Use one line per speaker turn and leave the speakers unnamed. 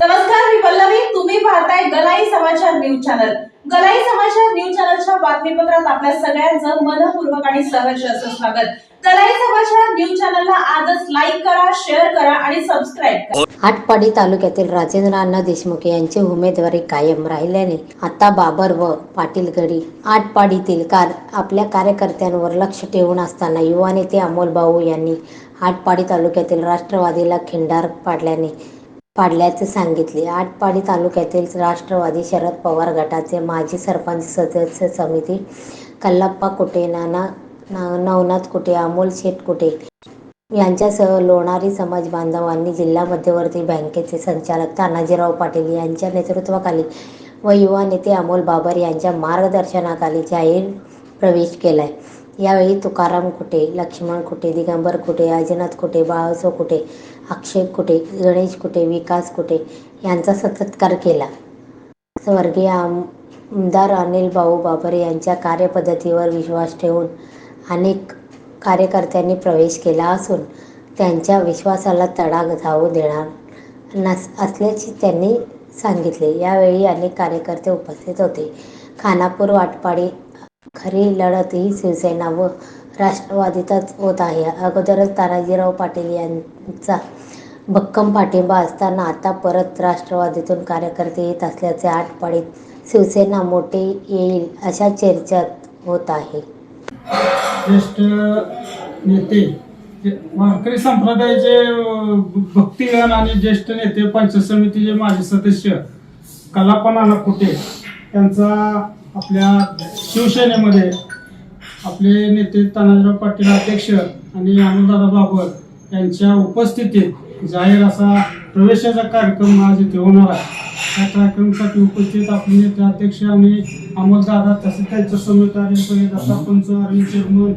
नमस्कार मी पल्लवी. तुम्ही पाहताय गलाई समाचार न्यूज चॅनल. गलाई समाचार न्यूज चॅनलच्या बातमीपत्रात आपल्या सगळ्यांचं मनपूर्वक आणि सहर्ष असं स्वागत. गलाई समाचार न्यूज चॅनलला आजच लाईक करा शेअर करा आणि सबस्क्राईब करा.
आटपाडी तालुक्यातील राजेंद्र अण्णा देशमुख यांची उमेदवारी कायम राहिल्याने आता बाबर व पाटील गडी आटपाडीतील कार आपल्या कार्यकर्त्यांवर लक्ष ठेवून असताना युवा नेते अमोल भाऊ यांनी आटपाडी तालुक्यातील राष्ट्रवादीला खिंडार पाडल्याने पाडल्याचे सांगितले. आटपाडी तालुक्यातील राष्ट्रवादी शरद पवार गटाचे माजी सरपंच सदस्य समिती कल्लप्पा कुटे नाना नवनाथ कुटे अमोल शेठ कुटे यांच्यासह लोणारी समाज बांधवांनी जिल्हा मध्यवर्ती बँकेचे संचालक तानाजीराव पाटील यांच्या नेतृत्वाखाली व युवा नेते अमोल बाबर यांच्या मार्गदर्शनाखाली जाहीर प्रवेश केलाय. यावेळी तुकाराम कुटे लक्ष्मण कुटे दिगंबर कुटे अजिनाथ कुटे बाळासो कुटे अक्षय कुटे गणेश कुटे विकास कुटे यांचा सत्कार केला. स्वर्गीय आमदार अनिल भाऊ बाबर यांच्या कार्यपद्धतीवर विश्वास ठेवून अनेक कार्यकर्त्यांनी प्रवेश केला असून त्यांच्या विश्वासाला तडा जाऊ देणार नस असल्याचे त्यांनी सांगितले. यावेळी अनेक कार्यकर्ते उपस्थित होते. खानापूर वाटपाडी खरी लढत ही शिवसेना व राष्ट्रवादीतच होत आहे. अगोदरच तानाजीराव पाटील यांचा भक्कम पाठिंबा असताना आता परत राष्ट्रवादीतून कार्यकर्ते येत असल्याचे आठपाडीत शिवसेना मोठे येईल अशा चर्चेत होत आहे.
ज्येष्ठ नेते वारकरी संप्रदायाचे अं, भक्तिगण आणि ज्येष्ठ नेते पंचायत समितीचे माजी सदस्य कलापनाला कुठे? त्यांचा आपल्या शिवसेनेमध्ये आपले नेते तानाजीराव पाटील अध्यक्ष आणि आनंददादा बाबर यांच्या उपस्थितीत जाहीर असा प्रवेशाचा कार्यक्रम आज इथे होणार आहे. त्या कार्यक्रमासाठी उपस्थित आपले नेते अध्यक्ष आणि अमोलदादा तसेच त्यांच्या समेत सरपंच अरविंद चेअरमन